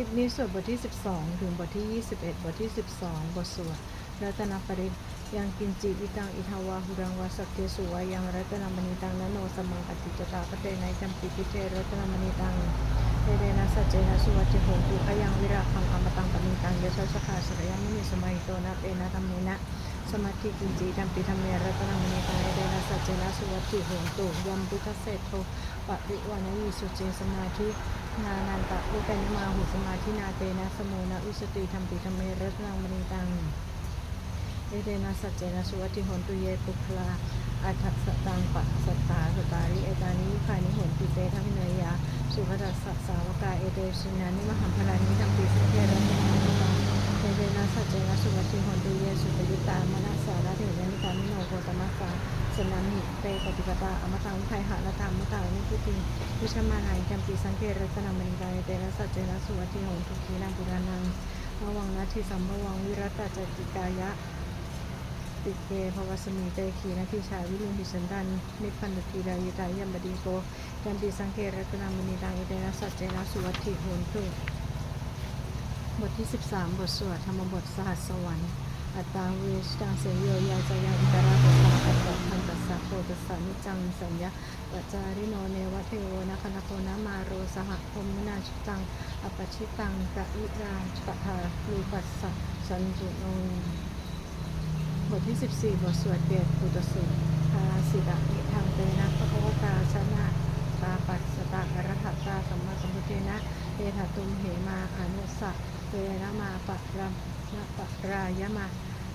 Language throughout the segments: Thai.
ลิปนี้สวดบทที่ 12 ถึงบทที่ 21 บทที่ 12 บทสวดรัตนปริยังกินจิอิตังอิทาวาหุรังวาสักเกสุวายังรัตนมณีตังนโนสมังอติจตาปเตนัยจัมปิพิเทรัตนมณีตังเอเดนะสัจเจนะสุวัจโหตุขยังวิราคังอมตังปณิตังยะสสขาสรยามินิสมัยโตนะเตนะธรรมเนนะสมาธิกินจิตัมปิธรรมเมรัตนมณีตังเอเดนะสัจเจนะสุวัจโหตุยัมพุทธเศโทปริวานิสุเจสมาธิ นานันตะอุปนิมาหุสมาธินาเตนะสมุนะอุสติธรรมปิธรรมเมรสนังมณีตังเอเดนะสัจเจนะสุวัติหนตุเยปุคลาอัฏฐสตังปะสตตาสตาริเอตานิยุคานิหนติเตทัพเนยาสุขตัสสะสาวกาเอเตชินานิมหัมพลานิธรรมปิสุเกระ เอเดนะสัจเจนะสุวัติหนตุเยสุปยุตตามนัสสาระเถรนิกามิโนโคตมัสสาสนามิเตปฏิปตาอมตังไทหะละธรรมมุตานิพุติวิชมานัยจัมปีสังเกตรัตนังมณีตังเตนะสัจเจนะสุวัติหนตุขีนังปุรานังระวังนาทิสัมภวังวิรัตตจติกายะติเกภวสมีเตขีนาทิชาวิลุงหิสันดันนิพพันตทีดายิตายัมบดีโกจันติสังเกตรัตนามณีตังเตนะสัจเจนะสุวัติหนตุ บทที่ 13 บทสวดธรรมบทสหัสสวรรค์ อัตตาเวชตังเสยโยยาจายังอิตราตัสสะอัตตะพันตัสสะโพตัสสะนิจังสัญญาปัจจาริโนเนวะเทโวนะคณโคนะมาโรสหพมนาชิตังอปชิตังกะอิราชกะทาลูปัสสะสันจุโนบทที่ 14 บทสวดเดชปุตสุทาสิระนิทางเตนะพระโคตาชนะตาปัสสตะอรหัตตาสัมมาสัมพุทเทนะเอถตุมเหมาอนุสะ เวนะมาปะรัมนะปะรายมา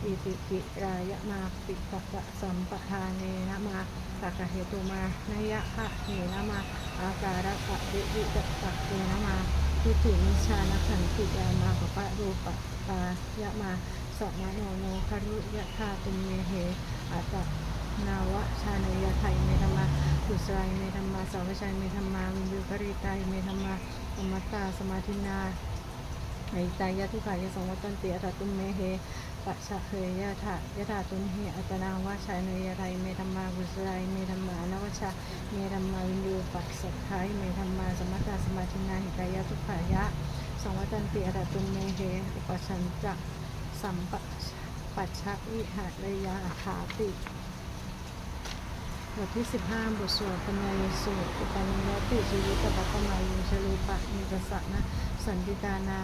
อิติกิรายมาปิตะสัมปทานเนนะมาตักเหตุมานยะหะเหนะมาอาการะปะดิวิตตะเตนะมาทุติมิชานขันติยามาปะปะรูปะตายะมาสัมมาโนโนคารุยะธาตุเมเหอัตตนาวะชาเนยไทยเมธรรมากุสายเมธรรมาสาวชัยเมธรรมาวินยูกริตายเมธรรมาอมตตาสมาธินา ไอตายะทุขายะสงวัตันติอัตตุมเมเหปัจฉะเคยยะถะยะถาตุมเหอัตนาวะชาเนยไทยเมธรรมากุสายเมธรรมานวชาเมธรรมาวินยูปัสสัทายเมธรรมาสมตตาสมาธินาหิตายะทุขายะสงวัตันติอัตตุมเมเหอุปชัญจะสัมปะปัจฉวิหารยาขาติ บทที่15บทสวดปัญญายสูตรอุปนิยติชีวิตตปะมายุชลูปะนิกสะนะสันติตานา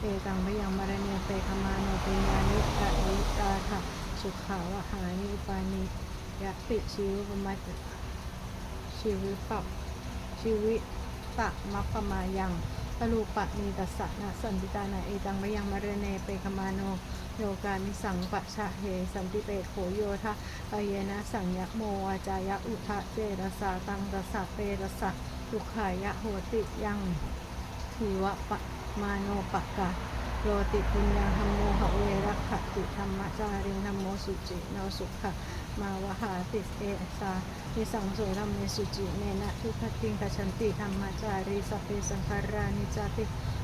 เอตังพยังมารเนเปคมาโนปิญญานิกะวิตาถะสุขาวหานิอุปานิยติชีวิปมัจชีวิปับชีวิตะมัปปมายังตลูปะมีตัสสะนะสันติตานาเอตังมยังมารเนเปคมาโน โยกามิสังปะชะเหสันติเปโขโยทะปะเยนะสัญญโมวาจายะอุทะเจรสาตังรสะเปรสะทุกขายะโหติยังทีวะปะมาโนปะกะโรติปุญญาธรรมโมหะเวรักขติธรรมจาริงธรรมโมสุจิโนสุขะมาวหาติเอสานิสังโสธรรมเมสุจิเนนะทุกขติงขชันติธรรมจารีสัพเพสังขารานิจติยะธาปัญญายปัสสติยะธานิปินติทุเกสัมโคสุจิยาสพเพสังขารานิปินติ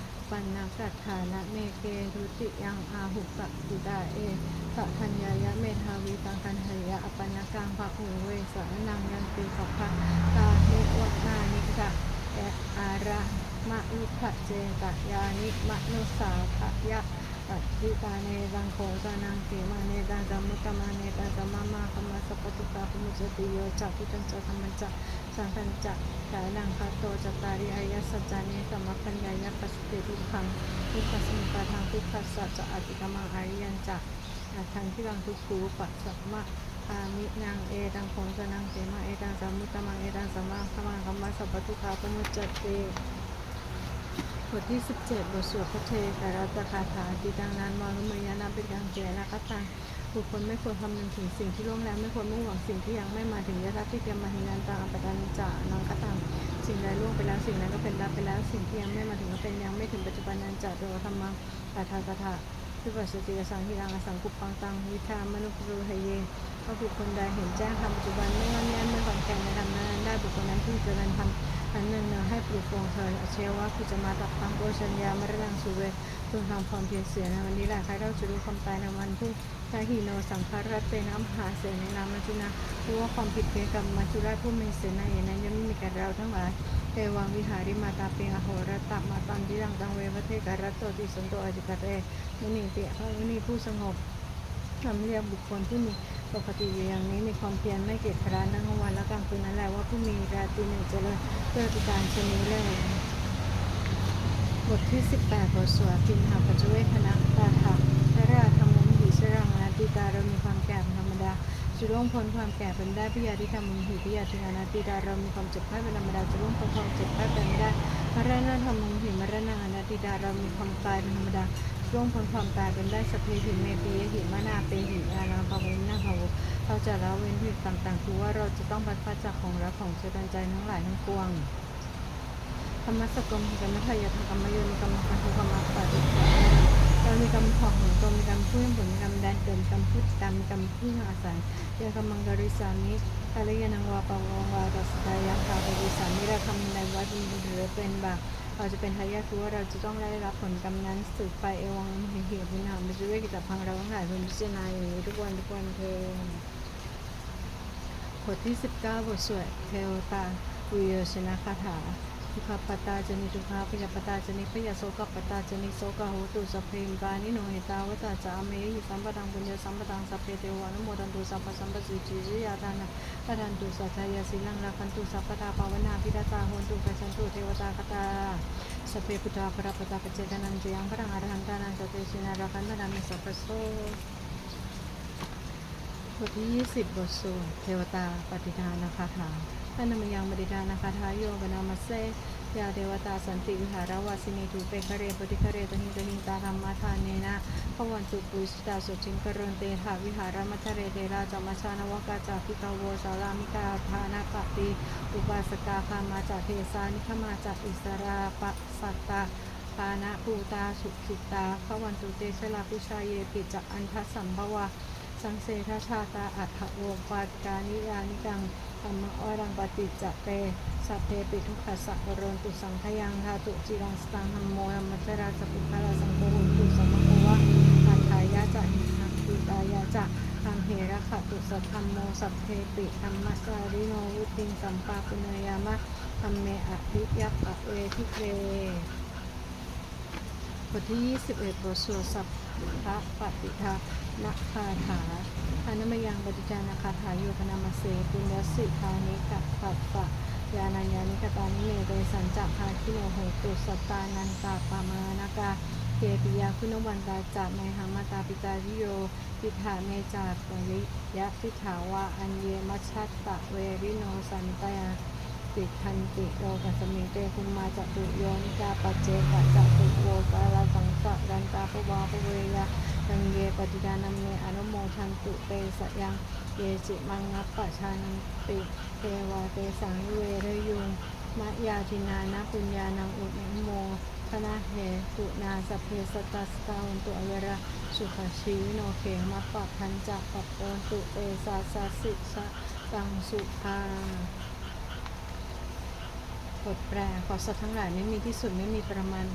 ปันนกัจฐานะเมเกรุติยังอาหุกะตุดาเอสะทัญญายะเมธาวิตังคันหยะอปันนกังภะหูเวสะนังยันติสัพพะตาเนวนานิกะแอะอาระมะอุทะเจตยานิมะนุสาภยะปัจจิตาเนตังโคตานังเกมาเนตังกัมมุตตมาเนตังกัมมามาคัมมาสัพพตุตาภมุจติโยจักพุทังจักธรรมันจัก สังฆันจักสายนังคาโตจัตตาริอายะสัจานิสมมปัญญายะปัสติทุกขังทุกขสมุปาทางทุกขสัจจะอติกมังอาริยันจักอาทังที่รังทุกขูปัสสัมมะอามินางเอตังโคสนังเตมะเอตังสัมมุตตมังเอตังสัมมาขมังคัมมาสัพพทุกขาปมุจจเตบทที่ 17 บทสวดพระเทกรัตคาถาติตังนานมอนุมยานาเป็นการเจนะกัตัง บุคคลไม่ควรคำนึงถึงสิ่งที่ล่วงแล้ว ไม่ควรมุ่งหวังสิ่งที่ยังไม่มาถึงยะทัพที่เตรียมมาหินันตังอปตันจานังกัตตังสิ่งใดล่วงไปแล้วสิ่งนั้นก็เป็นแล้วไปแล้วสิ่งที่ยังไม่มาถึงก็เป็นยังไม่ถึงปัจจุบันนั้นจาโดธรรมังตถากถาคือปัสสติยสังหิรังอสังกุปังตังวิธามนุปรูหเยว่าบุคคลใดเห็นแจ้งธรรมปัจจุบันไม่งอนแง่นไม่ขอนแก่นในธรรมนั้นได้บุคคลนั้นที่เจริญธรรมอันหนึ่งเนือให้ปลูกปลงเธอเชื่อว่าคือจะมาตัดฟังโอชัญญามรณังสุเวพึงทำความเพียรเสียในวันนี้แหละใครเราจะรู้ความตายในวันพรุ่ง ถ้าหีโนสังคารัตเตนะมหาเสในนามมัจจุนารู้ว่าความผิดเพียกับมัจจุราชผู้มีเสนาอย่างนั้นยังไม่มีแก่เราทั้งหลายเทวังวิหาริมาตาเปียงอโหรตมาตันที่ดังตังเววเทการัตโตติสันโตอจิกเรมุนีเตพระมุนีผู้สงบทำเรียกบุคคลที่มีปกติอยู่อย่างนี้มีความเพียรไม่เกียจคร้านนั่งวันและกลางคืนนั่นแหละว่าผู้มีราตรีหนึ่งเจริญเพื่อพิการชนีเลยบทที่ 18บทสวดพินหาปัจเจเวคณะตาถา ติตาเรามีความแก่เป็นธรรมดาจะร่วงพ้นความแก่เป็นได้พิยาที่ทำมุหิพิยาทินานาติตาเรามีความเจ็บไข้เป็นธรรมดาจะร่วงพ้นความเจ็บไข้เป็นไม่ได้มรณะธรรมุหิมรณะอนาติตาเรามีความตายเป็นธรรมดาร่วงพ้นความตายเป็นได้สพเพหิเมปียหิมานาเปหิอานาภาวุนาภาวุเราจะละเว้นผิดต่างๆคือว่าเราจะต้องบัดพัดจากของรักของเจริญใจทั้งหลายทั้งปวงธรรมสกรมกรรมทายาทกรรมโยนิกรรมคันธุกรรมปฏิปทาเรามีกรรมของของตนมีกรรมผู้ยังผลกรรมแดนเกินกรรมพูดตามมีกรรมผู้ยังอาศัยเยกรรมังกริสามิกาลยานังวาปวังวาตัสดายังคาปริสามิเราทำในวัดมีหรือเป็นบาปเราจะเป็นทายาทคือว่าเราจะต้องได้รับผลกรรมนั้นสืบไปเอวังเหตุบุญหาไม่จะเวกิจพังเราทั้งหลายเป็นพิจารณาอย่างนี้ทุกวันทุกวันเทนบทที่ 19 บทสวดเทวตาวิโยชนะคาถา ทุกขปตาจนิทุกขาพยาปตาจนิพยาโสกปตาจนิโสกโหตุสัพเพมปานิโนเหตาวตาจาเมหิสัมปตังบุญญาสัมปตังสัพเพเทวานุโมทันตุสัพพสัมปสิจิจิยาทานะปะทันตุสัจจายาสิลังราคันตุสัพพทาภาวนาพิดาตาโหนตุกัจฉันตุเทวตาคตาสพเพพุทธาปรปตาปเจกานันจยังพระอรหันตานันสเตชินาราคันตนามิสัพพโสบทที่20บทสวดเทวตาปฏิทานคาถา ท่านมยังบดิดานาคาถาโยบนามาเซยาเทวตาสันติวิหารวาสินีทูเปคะเรปฏิคะเรตหิตหิตาธรรมทานเนนะพวันตุปุสตาสุจิงกรณเตถาวิหารมัทเรเทราจามชานวกาจาพิกาโวสารามิกาทานาปติอุปาสกาคามาจาเทสานิขมาจาอิสราปสัตตาปานะภูตาสุขิตาพระวันตุเตชลาพุชาเยปิจักอันทสัมภวะ สังเสทชาตาอัฏฐโวปาการนิยานิกังธรรมอรังปฏิจจเตสัพเพปิทุกขสัพโรนตุสังขยังธาตุจิรังสตังธรรมโมธรรมจราสปุคาราสังโฆหุตุสัมมโควะอันทายาจะหิหังตุตายาจะทังเหระขะตุสัทธัมโมสัพเพปิธรรมสาริโนวุติงสัมปาปุเนยามะธรรมเมอภิยัปปะเวทิเว บทที่ 21 บทสวดสัพพะปฏิทานาคาถาอานมยังปฏิจานาคาถาโยคนามาเสปุญญสิทานิกัปัปปะยานัญญานิกตานิเมเตสันจักหาคิโนโหตุสตานันตาปามานากาเกปิยาคุณวันตาจัเมหังมาตาปิตาวิโยปิถาเมจาปริยะทิถาวาอันเยมัชชัตตะเวริโนสันตยา ติทันติโลกัสมิงเตคุมาจัตุโยนิกาปเจกะจัตุโวกาลาสังสะรันตาภวาภเวยาทังเยปฏิดานัมเมอนุโมทันตุเตสยังเยจิมังงัปปะชันติเทวาเตสังเวรยุงมะยาทินานะปุญญานังอุตโมคณะเหตุนาสเพสตัสตาวันตุอเวระสุขชีวิโนเขมัปปะพันจะปะโอนตุเตสาสาสิสะตังสุภา บทแปลขอสัตว์ทั้งหลายไม่มีที่สุดไม่มีประมาณ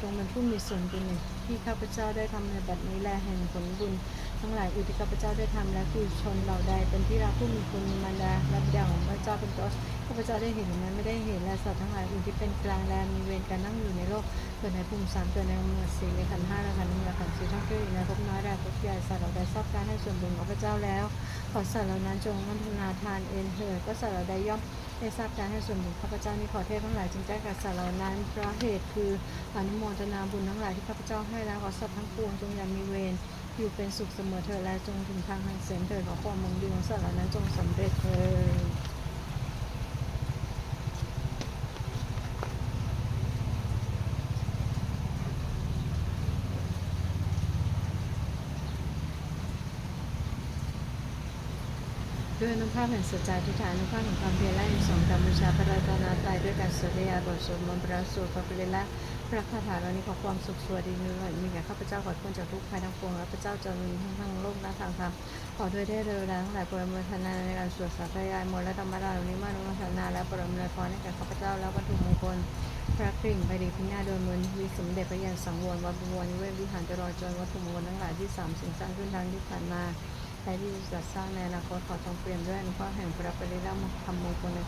จงเป็นผู้มีส่วนบุญหนึ่งที่ข้าพเจ้าได้ทำในบัดนี้แลแห่งผลบุญ ทั้งหลายอุทิศข้าพเจ้าได้ทำและคือชนเหล่าใดเป็นที่รักผู้มีคุณมีมารดาและบิดาของพระเจ้าเป็นต้นข้าพเจ้าได้เห็นหรือไม่ได้เห็นและสัตว์ทั้งหลายอื่นที่เป็นกลางแลมีเวรการนั่งอยู่ในโลกเกิดในภูมิสามเกิดในเมืองสี่ในขันห้าและขันหนึ่งและขันสี่ทั้งเกิดอยู่ในภพน้อยและภพใหญ่สัตว์เหล่าใดทราบการให้ส่วนบุญของพระเจ้าแล้ว ขอสัตว์เหล่านั้นจงมันทนาทานเอ็นเถิดก็สัตว์เหล่าใดย่อม ได้ทราบการให้ส่วนบุญข้าพเจ้านี้ขอเทพทั้งหลายจึงแจ้งกับสัตว์เหล่านั้นเพราะเหตุคืออนุโมทนาบุญทั้งหลายที่ข้าพเจ้าให้แล้วขอสัตว์ทั้งปวงจงอย่ามีเวรอยู่เป็นสุขเสมอเถิดและจงถึงทางแห่งเสียงเถิดขอความมงดีของสัตว์เหล่านั้นจงสำเร็จเถิด ด้วยอนุภาพแห่งสัจจะทิฏฐานุภาพแห่งความเพียรและแห่งสองธรรมบูชาพระรัตนตรัยด้วยการสวดยาบทสวดมนต์พระสูตรพระปริละพระคาถาเหล่านี้ขอความสุขสวัสดีมีแก่ข้าพเจ้าขอพ้นจากทุกภัยทั้งปวงและพระเจ้าจะมีทั้งทางโลกและทางธรรมขอด้วยได้เร็วแล้วทั้งหลายปรดอนุโมทนาในการสวดสาธยายมนต์และธรรมราชวันนี้มานุโมทนาและปรดอำนวยพรให้แก่ข้าพเจ้าและวัตถุมงคลพระกริ่งไปดีพินาศโดยมูลวิสมเด็จพระยานสังวรวัดบวรนิเวศวิหารเจรจรวัตถุมงคลทั้งหลายที่สามสิ่งสร้างขึ้นทางที่ผ่านมา และที่จะจัดสร้างในอนาคตขอจงเปลี่ยนด้วยอนุภาพแห่งพระปริรามธรรมมงคลใน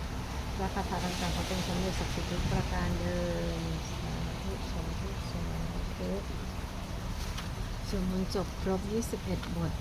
พระคาถาต่างๆขอเป็นสมเด็จศักดิ์สิทธิ์ทุกประการเดินสาธุสาธุสาธุสวดมนต์จบครบ 21 บท